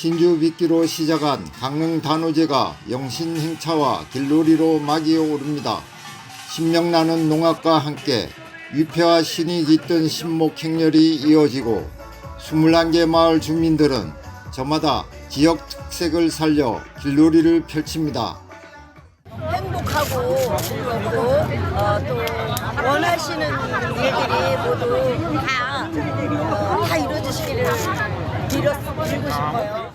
신주 빗기로 시작한 강릉 단오제가 영신 행차와 길놀이로 막이 오릅니다. 신명나는 농악과 함께 위패와 신이 깃든 신목 행렬이 이어지고 21개 마을 주민들은 저마다 지역 특색을 살려 길놀이를 펼칩니다. 행복하고 즐겁고 어, 또 원하시는 일들이 모두 다, 어, 다 이루어지시기를 빌어, 빌고 싶어요.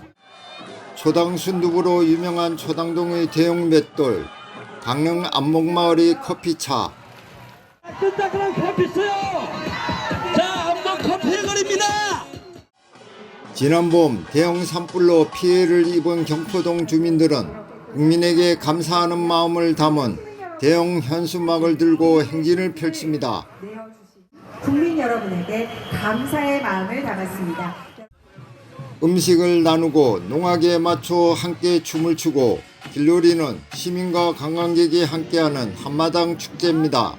초당 순두부로 유명한 초당동의 대형 맷돌, 강릉 안목마을의 커피차, 뜨뜻한 커피 있어요. 자, 한번 커피 거리입니다. 지난 봄 대형 산불로 피해를 입은 경포동 주민들은 국민에게 감사하는 마음을 담은 대형 현수막을 들고 행진을 펼칩니다. 국민 여러분에게 감사의 마음을 담았습니다. 음식을 나누고 농악에 맞춰 함께 춤을 추고 길놀이는 시민과 관광객이 함께하는 한마당 축제입니다.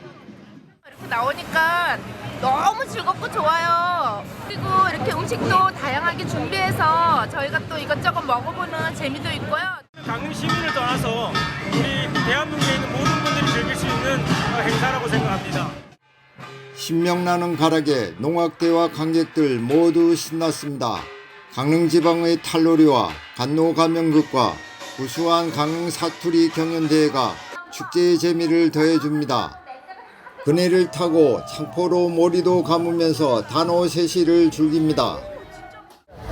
이렇게 나오니까 너무 즐겁고 좋아요. 그리고 이렇게 음식도 다양하게 준비해서 저희가 또 이것저것 먹어보는 재미도 있고요. 강릉 시민을 떠나서 우리 대한민국에 있는 모든 분들이 즐길 수 있는 어, 행사라고 생각합니다. 신명나는 가락에 농악대와 관객들 모두 신났습니다. 강릉 지방의 탈놀이와 간노 가면극과 구수한 강릉 사투리 경연대회가 축제의 재미를 더해줍니다. 그네를 타고 창포로 모리도 감으면서 단오 세시를 즐깁니다.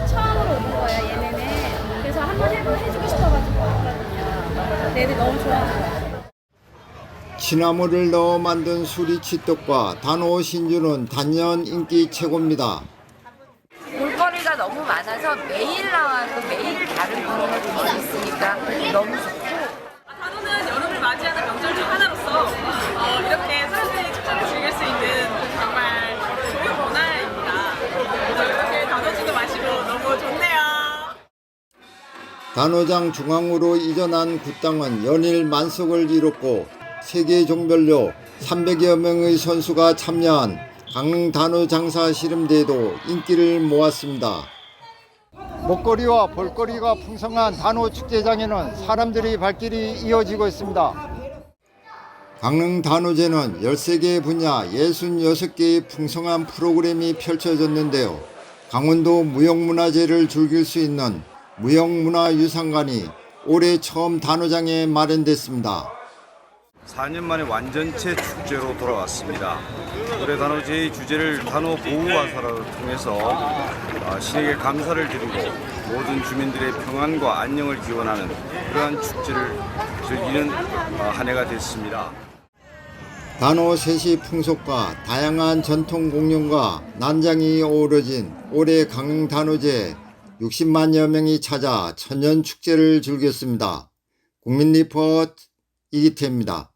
처음으로 오는 거야 얘네는 그래서 한번 해보 해주고 싶어가지고 왔거든요. 얘들 너무 좋아하는 취나물을 넣어 만든 수리 치떡과 단오 신주는 단연 인기 최고입니다. 너무 많아서 매일 나와도 매일 다른 거 있으니까 너무 좋고 단오는 여름을 맞이하는 명절 중 하나로서 어, 이렇게 사람들이 축제를 즐길 수 있는 정말 좋은 문화입니다. 그래서 이렇게 단오지도 마시고 너무 좋네요. 단오장 중앙으로 이전한 굿당은 연일 만석을 이뤘고 세계 종별로 300여 명의 선수가 참여한 강릉 단오 장사 씨름대회도 인기를 모았습니다. 먹거리와 볼거리가 풍성한 단오 축제장에는 사람들이 발길이 이어지고 있습니다. 강릉 단오제는 13개 분야 66개의 풍성한 프로그램이 펼쳐졌는데요. 강원도 무형문화재를 즐길 수 있는 무형문화유산관이 올해 처음 단오장에 마련됐습니다. 4년 만에 완전체 축제로 돌아왔습니다. 올해 단오제의 주제를 단오 보호화사를 통해서 아, 신에게 감사를 드리고 모든 주민들의 평안과 안녕을 기원하는 그러한 축제를 즐기는 아, 한 해가 됐습니다. 단오 세시 풍속과 다양한 전통 공연과 난장이 어우러진 올해 강릉 단오제 60만여 명이 찾아 천연 축제를 즐겼습니다. 국민 리포트 이기태입니다.